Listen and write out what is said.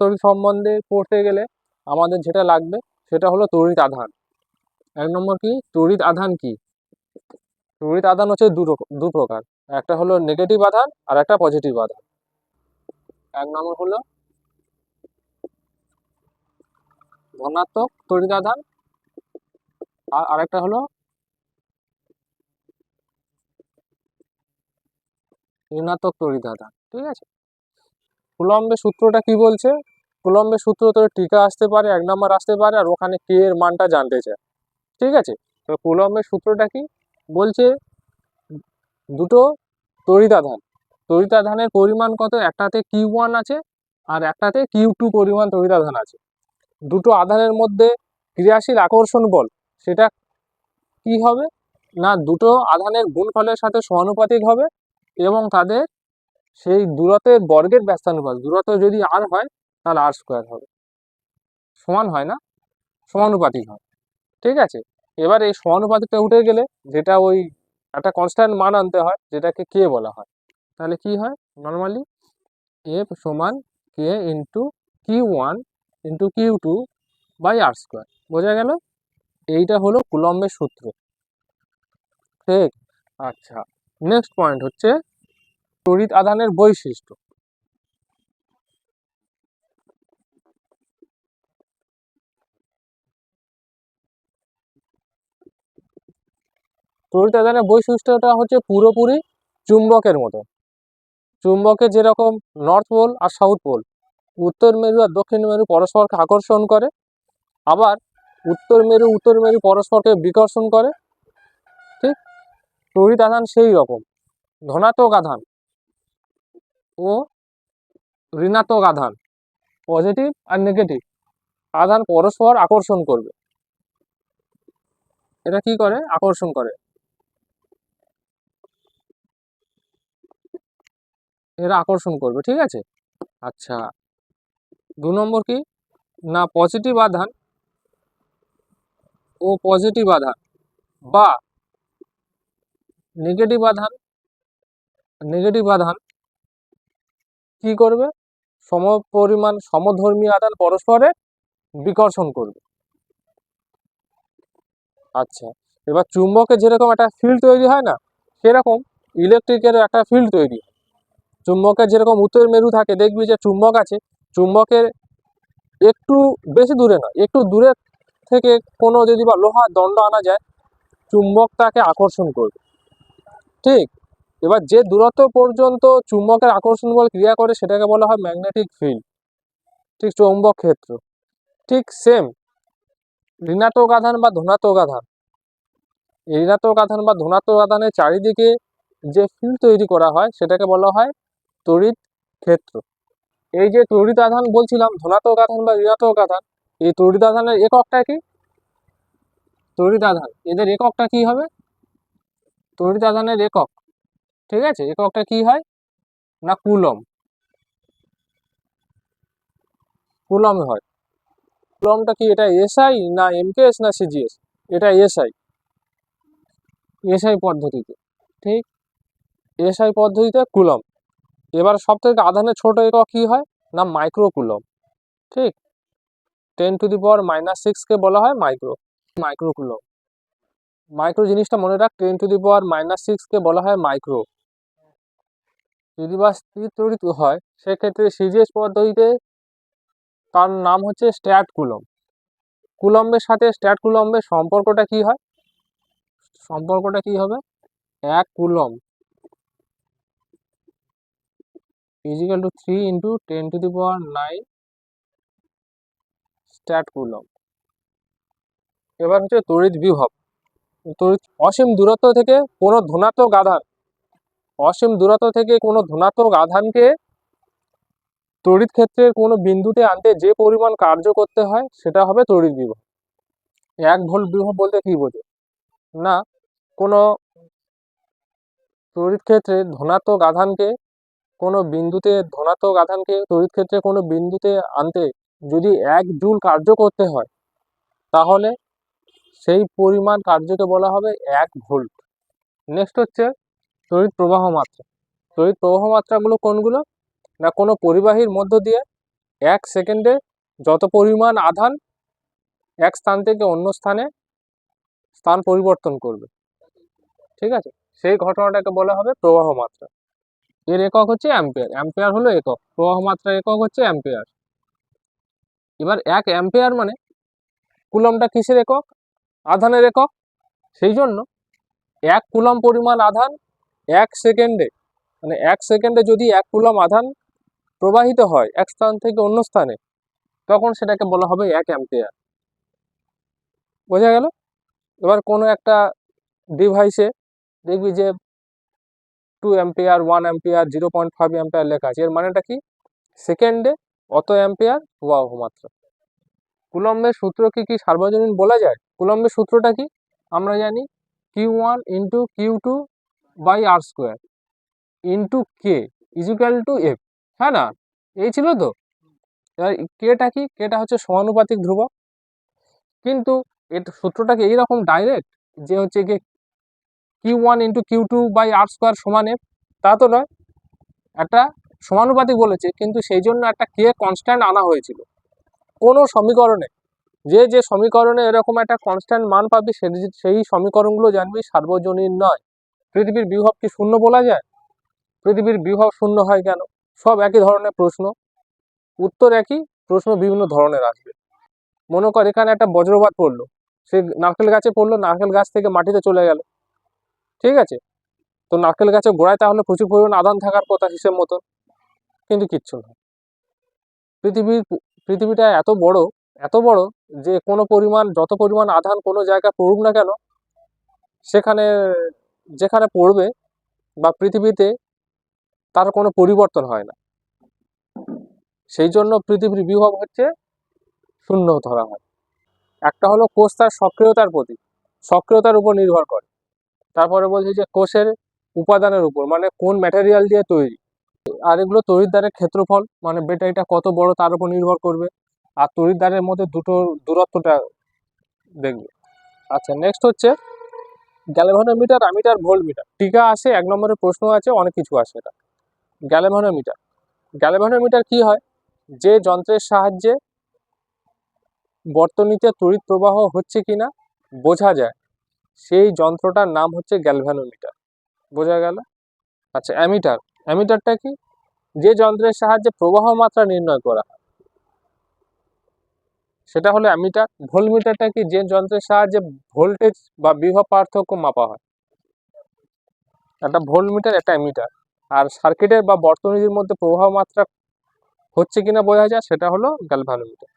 তড়িৎ সম্বন্ধে পড়তে গেলে আমাদের যেটা লাগবে সেটা হলো তড়িৎ আধান। এক নম্বর কি? তড়িৎ আধান কি? তড়িৎ আধান হচ্ছে দু প্রকার। একটা হলো নেগেটিভ আধান আর একটা পজিটিভ আধান। এক নম্বর হলো ধনাত্মক তড়িৎ আধান আর আরেকটা হলো ঋণাত্মক তড়িৎ আধান। ঠিক আছে? কুলম্বের সূত্রটা কি বলছে? কুলম্বের সূত্র তো টিকা আসতে পারে, এক নম্বর আসতে পারে, আর ওখানে কে এর মানটা জানতে চায়। ঠিক আছে? তো কুলম্বের সূত্রটা কি? বলছে দুটো তড়িৎ আধানের পরিমাণ কত? একটাতে কিউ ওয়ান আছে, আর একটাতে কিউ টু পরিমাণ তড়িৎ আধান আছে। দুটো আধানের মধ্যে ক্রিয়াশীল আকর্ষণ বল, সেটা কি হবে? না, দুটো আধানের গুণফলের সাথে সমানুপাতিক হবে এবং তাদের সেই দূরত্বের বর্গের ব্যস্তানুপাত দূরত্ব যদি আর হয়, তাহলে আর স্কোয়ার হবে। সমান হয় না, সমানুপাতিক হয়। ঠিক আছে? এবার এই সমানুপাতিকটা উঠে গেলে যেটা ওই একটা কনস্ট্যান্ট মান আনতে হয়, যেটাকে কে বলা হয়। তাহলে কি হয়? নর্মালি এফ সমান K into q one into q two by r square বোঝা গেল? এইটা হলো কুলম্বের সূত্র। ঠিক? আচ্ছা। নেক্সট পয়েন্ট হচ্ছে তড়িৎ আধানের বৈশিষ্ট্য। তড়িৎ আধানের বৈশিষ্ট্যটা হচ্ছে পুরোপুরি চুম্বকের মতো। চুম্বকে যেরকম নর্থ পোল আর সাউথ পোল উত্তর মেরু আর দক্ষিণ মেরু পরস্পরকে আকর্ষণ করে, আবার উত্তর মেরু উত্তর মেরু পরস্পরকে বিকর্ষণ করে, ঠিক? তড়িৎ আধান সেই রকম, ধনাত্মক আধান। ও ঋণাত্মক আধান পজিটিভ আর নেগেটিভ আধান পরস্পর আকর্ষণ করবে। এটা কি করে? আকর্ষণ করে। এরা আকর্ষণ করবে, ঠিক আছে? আচ্ছা দু নম্বর কি? না পজিটিভ আধান ও পজিটিভ আধান বা নেগেটিভ আধান নেগেটিভ আধান কি করবে? সম পরিমাণ সমধর্মী আধান পরস্পরের বিকর্ষণ করবে। আচ্ছা এবার চুম্বকের যেরকম একটা ফিল্ড তৈরি হয় না, সেরকম ইলেকট্রিকেরও একটা ফিল্ড তৈরি হয়। চুম্বকের যেরকম উত্তর মেরু থাকে, দেখবি যে চুম্বক আছে, চুম্বকের একটু বেশি দূরে নয়, একটু দূরে থেকে কোনো যদি বা লোহার দণ্ড আনা যায় চুম্বক তাকে আকর্ষণ করবে। ঠিক? এবার যে দূরত্ব পর্যন্ত চুম্বকের আকর্ষণ বল ক্রিয়া করে সেটাকে বলা হয় ম্যাগনেটিক ফিল্ড, ঠিক চৌম্বক ক্ষেত্র। ঠিক সেম ঋণাত্মক আধান বা ধনাত্মক আধান। এই ঋণাত্মক আধান বা ধনাত্মক আধানের চারিদিকে যে ফিল্ড তৈরি করা হয় সেটাকে বলা হয় তড়িৎ ক্ষেত্র। এই যে তড়িৎ আধান বলছিলাম, ধনাত্মক আধান বা ঋণাত্মক আধান, এই তড়িৎ আধানের এককটা কি? তড়িৎ আধান। এদের এককটা কি হবে? তড়িৎ আধানের একক। ঠিক আছে? এককটা কি হয়? না কুলম কুলম হয়। কুলমটা কি এটা এসআই না এমকেএস না সিজিএস? এটা এসআই। এসআই পদ্ধতিতে, ঠিক? এসআই পদ্ধতিতে কুলম এবার সব থেকে আধানের ছোট একক কি হয়? না মাইক্রো কুলম ঠিক? Ten to the power minus সিক্সকে বলা হয় মাইক্রো মাইক্রো কুলম মাইক্রো জিনিসটা মনে রাখ, ten to the power minus সিক্সকে বলা হয় মাইক্রো। যদি বা স্থির তড়িৎ হয়, সেক্ষেত্রে সিজিএস পদ্ধতিতে তার নাম হচ্ছে স্ট্যাট কুলম কুলম্বের সাথে স্ট্যাট কুলম্বের সম্পর্কটা কি হয়? সম্পর্কটা কি হবে? এক coulomb equal to three into ten to the power nine stat coulomb এবার হচ্ছে তড়িৎ বিভব। তড়িৎ অসীম দূরত্ব থেকে কোনো ধনাত্মক আধান অসীম দূরত্ব থেকে কোনো ধনাত্মক আধানকে তড়িৎ ক্ষেত্রের কোনো বিন্দুতে আনতে যে পরিমাণ কার্য করতে হয়, সেটা হবে তড়িৎ বিভব। এক ভোল্ট বিভব বলতে কি বোঝে? না, কোনো তড়িৎ ক্ষেত্রে ধনাত্মক আধানকে, কোনো বিন্দুতে ধনাত্মক আধানকে তড়িৎ ক্ষেত্রে কোনো বিন্দুতে আনতে যদি এক জুল কার্য করতে হয়, তাহলে সেই পরিমাণ কার্যকে বলা হবে এক ভোল্ট। নেক্সট হচ্ছে তড়িৎ প্রবাহ মাত্রা। তড়িৎ প্রবাহ মাত্রাগুলো কোনগুলো? না, কোনো পরিবাহীর মধ্য দিয়ে এক সেকেন্ডে যত পরিমাণ আধান এক স্থান থেকে অন্য স্থানে স্থান পরিবর্তন করবে। ঠিক আছে? সেই ঘটনাটাকে বলা হবে প্রবাহ মাত্রা। এর একক হচ্ছে অ্যাম্পিয়ার। অ্যাম্পিয়ার হলো একক। প্রবাহ মাত্রার একক হচ্ছে অ্যাম্পিয়ার। এবার এক অ্যাম্পিয়ার মানে কুলমটা কিসের একক? আধানের একক। সেই জন্য এক কুলম পরিমাণ আধান এক সেকেন্ডে মানে এক সেকেন্ডে যদি এক কুলম আধান প্রবাহিত হয় এক স্থান থেকে অন্য স্থানে, তখন সেটাকে বলা হবে এক অ্যাম্পিয়ার। বোঝা গেল? এবার কোনো একটা ডিভাইসে দেখবি যে two ampere one ampere zero point five ampere লেখা আছে। এর মানেটা কি? সেকেন্ডে অত অ্যাম্পিয়ার প্রবাহ মাত্রা কুলম্বের সূত্র কি কি সার্বজনীন বলা যায়? কুলম্বের সূত্রটা কি? আমরা জানি q one into q two by r square into K equal to F হ্যাঁ না? এই ছিল তো? এবার কেটা কি? কেটা হচ্ছে সমানুপাতিক ধ্রুবক। কিন্তু এটা সূত্রটাকে এইরকম ডাইরেক্ট যে হচ্ছে গিয়ে q one into q two by r square সমান এফ তা তো নয়। একটা সমানুপাতিক বলেছে, কিন্তু সেই জন্য একটা কে কনস্ট্যান্ট আনা হয়েছিল। কোনো সমীকরণে, যে যে সমীকরণে এরকম একটা কনস্ট্যান্ট মান পাবি সেই সমীকরণগুলো জানবি, সার্বজনীন নয়। পৃথিবীর বিভব কি শূন্য বলা যায়? পৃথিবীর বিভব শূন্য হয় কেন? সব একই ধরনের প্রশ্ন। উত্তর একই, প্রশ্ন বিভিন্ন ধরনের আসবে। মনে কর, এখানে একটা বজ্রপাত পড়ল। সে নারকেল গাছে পড়ল, নারকেল গাছ থেকে মাটিতে চলে গেল। ঠিক আছে? তো নারকেল গাছের গোড়ায় তাহলে প্রচুর পরিমাণ আদান থাকার কথা হিসেব মতন। কিন্তু কিচ্ছু না। পৃথিবীর পৃথিবীটা এত বড় এত বড় যে কোনো পরিমাণ, যত পরিমাণ আধান কোনো জায়গায় পড়ুক না কেন, সেখানে যেখানে পড়বে বা পৃথিবীতে তার কোনো পরিবর্তন হয় না। সেই জন্য পৃথিবীর বিভব হচ্ছে শূন্য ধরা হয়। একটা হলো কোষ তার সক্রিয়তার প্রতি, সক্রিয়তার উপর নির্ভর করে। তারপরে বলছি যে কোষের উপাদানের উপর মানে কোন ম্যাটেরিয়াল দিয়ে তৈরি। আর এগুলো তড়িৎদ্বারের ক্ষেত্রফল মানে ব্যাটারিটা কত বড় তার উপর নির্ভর করবে। আর তড়িৎদ্বারের মধ্যে দুটো দূরত্বটা দেখবে। আচ্ছা নেক্সট হচ্ছে গ্যালভানোমিটার আমিটার ভোল্টমিটার টিকা আছে, এক নম্বরের প্রশ্ন আছে, অনেক কিছু আছে এটা। গ্যালভানোমিটার গ্যালভানোমিটার কি হয়? যে যন্ত্রের সাহায্যে বর্তনীতে তড়িৎ প্রবাহ হচ্ছে কিনা বোঝা যায়। সেই যন্ত্রটার নাম হচ্ছে গ্যালভানোমিটার বোঝা গেল? আচ্ছা অ্যামিটার। অ্যামিটারটা কি? যে যন্ত্রের সাহায্যে প্রবাহ মাত্রা নির্ণয় করা হয়। সেটা হলো অ্যামিটার। ভোল্টমিটারটা কি যে যন্ত্রের সাহায্যে ভোল্টেজ বা বিভব পার্থক্য মাপা হয়? একটা ভোল্টমিটার একটা অ্যামিটার। আর সার্কিটের বা বর্তনীর মধ্যে প্রবাহ মাত্রা হচ্ছে কিনা বোঝা যায়, সেটা হলো গ্যালভানোমিটার